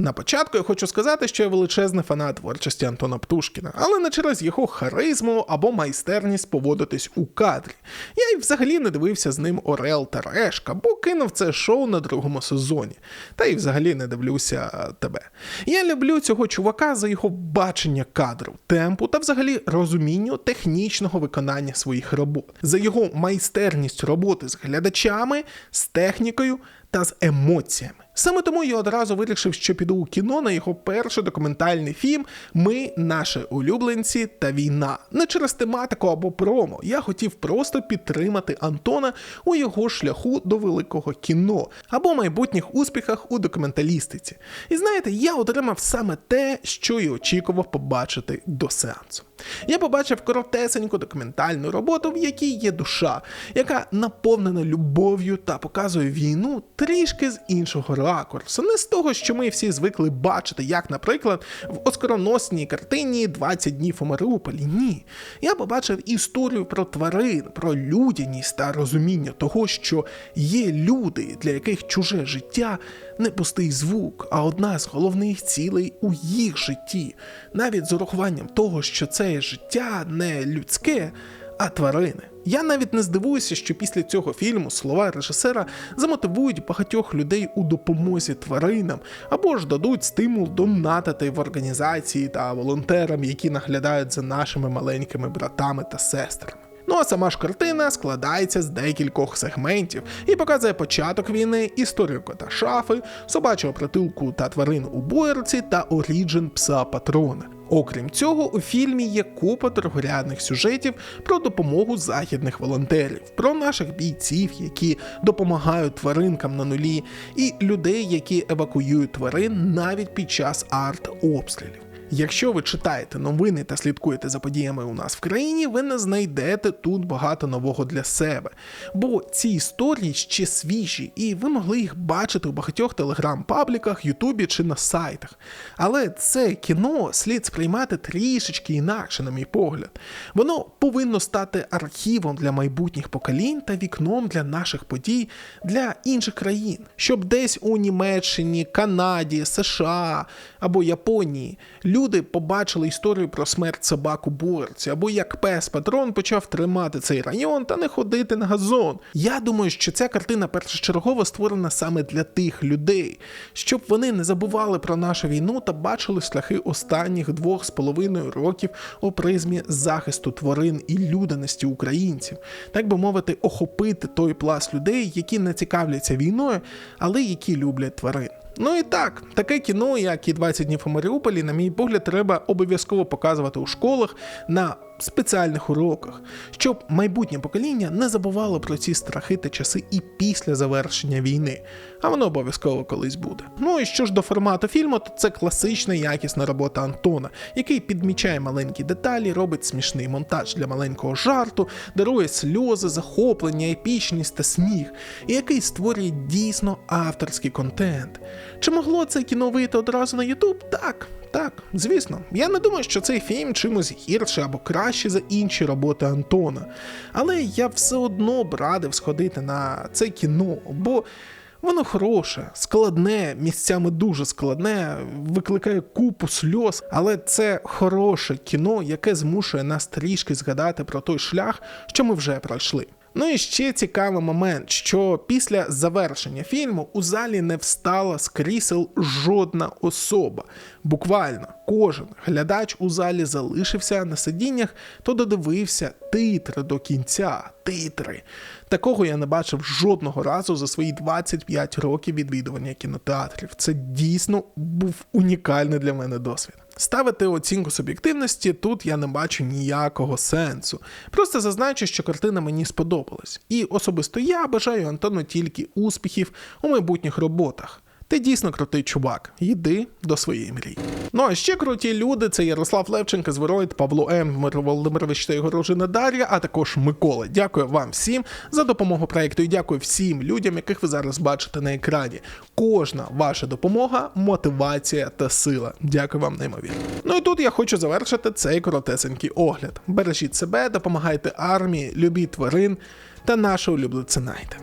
На початку я хочу сказати, що я величезний фанат творчості Антона Птушкіна, але не через його харизму або майстерність поводитись у кадрі. Я й взагалі не дивився з ним Орел та Решка, бо кинув це шоу на другому сезоні. Та й взагалі не дивлюся тебе. Я люблю цього чувака за його бачення кадру, темпу та взагалі розумінню технічного виконання своїх робот, за його майстерність роботи з глядачами, з технікою та з емоціями. Саме тому я одразу вирішив, що піду у кіно на його перший документальний фільм Ми, наші улюбленці та війна. Не через тематику або промо. Я хотів просто підтримати Антона у його шляху до великого кіно або майбутніх успіхах у документалістиці. І знаєте, я отримав саме те, що й очікував побачити до сеансу. Я побачив коротесеньку документальну роботу, в якій є душа, яка наповнена любов'ю та показує війну трішки з іншого ракурсу, не з того, що ми всі звикли бачити, як, наприклад, в оскароносній картині «20 днів у Маріуполі. Ні. Я побачив історію про тварин, про людяність та розуміння того, що є люди, для яких чуже життя не пустий звук, а одна з головних цілей у їх житті, навіть з урахуванням того, що це життя не людське, а тварини. Я навіть не здивуюся, що після цього фільму слова режисера замотивують багатьох людей у допомозі тваринам або ж дадуть стимул донатити в організації та волонтерам, які наглядають за нашими маленькими братами та сестрами. Ну а сама ж картина складається з декількох сегментів і показує початок війни, історію кота шафи, собачого притулку та тварин у боєрці та оріджин пса патрона. Окрім цього, у фільмі є купа торгорядних сюжетів про допомогу західних волонтерів, про наших бійців, які допомагають тваринкам на нулі, і людей, які евакуюють тварин навіть під час арт-обстрілів. Якщо ви читаєте новини та слідкуєте за подіями у нас в країні, ви не знайдете тут багато нового для себе. Бо ці історії ще свіжі, і ви могли їх бачити у багатьох телеграм-пабліках, Ютубі чи на сайтах. Але це кіно слід сприймати трішечки інакше, на мій погляд. Воно повинно стати архівом для майбутніх поколінь та вікном для наших подій для інших країн, щоб десь у Німеччині, Канаді, США або Японії люди побачили історію про смерть собак у Борці, або як пес патрон почав тримати цей район та не ходити на газон. Я думаю, що ця картина першочергово створена саме для тих людей, щоб вони не забували про нашу війну та бачили шляхи останніх двох з половиною років у призмі захисту тварин і людяності українців, так би мовити, охопити той пласт людей, які не цікавляться війною, але які люблять тварин. Ну і так, таке кіно, як і 20 днів у Маріуполі, на мій погляд, треба обов'язково показувати у школах на спеціальних уроках, щоб майбутнє покоління не забувало про ці страхи та часи і після завершення війни, а воно обов'язково колись буде. Ну і що ж до формату фільму, то це класична якісна робота Антона, який підмічає маленькі деталі, робить смішний монтаж для маленького жарту, дарує сльози, захоплення, епічність та сміх, і який створює дійсно авторський контент. Чи могло це кіно вийти одразу на Ютуб? Так. Так, звісно, я не думаю, що цей фільм чимось гірше або краще за інші роботи Антона. Але я все одно б радив сходити на це кіно, бо воно хороше, складне, місцями дуже складне, викликає купу сльоз, але це хороше кіно, яке змушує нас трішки згадати про той шлях, що ми вже пройшли. Ну і ще цікавий момент, що після завершення фільму у залі не встала з крісел жодна особа. Буквально кожен глядач у залі залишився на сидіннях, то додивився титри до кінця. Титри. Такого я не бачив жодного разу за свої 25 років відвідування кінотеатрів. Це дійсно був унікальний для мене досвід. Ставити оцінку суб'єктивності тут я не бачу ніякого сенсу. Просто зазначу, що картина мені сподобалась. І особисто я бажаю Антону тільки успіхів у майбутніх роботах. Ти дійсно крутий чувак. Йди до своєї мрії. Ну а ще круті люди це Ярослав Левченко, Звероїд, Павло М, Дмитро Володимирович та його дружина Дар'я, а також Микола. Дякую вам всім за допомогу проекту і дякую всім людям, яких ви зараз бачите на екрані. Кожна ваша допомога, мотивація та сила. Дякую вам неймовірно. Ну і тут я хочу завершити цей коротесенький огляд. Бережіть себе, допомагайте армії, любіть тварин та нашу улюбленця Найта.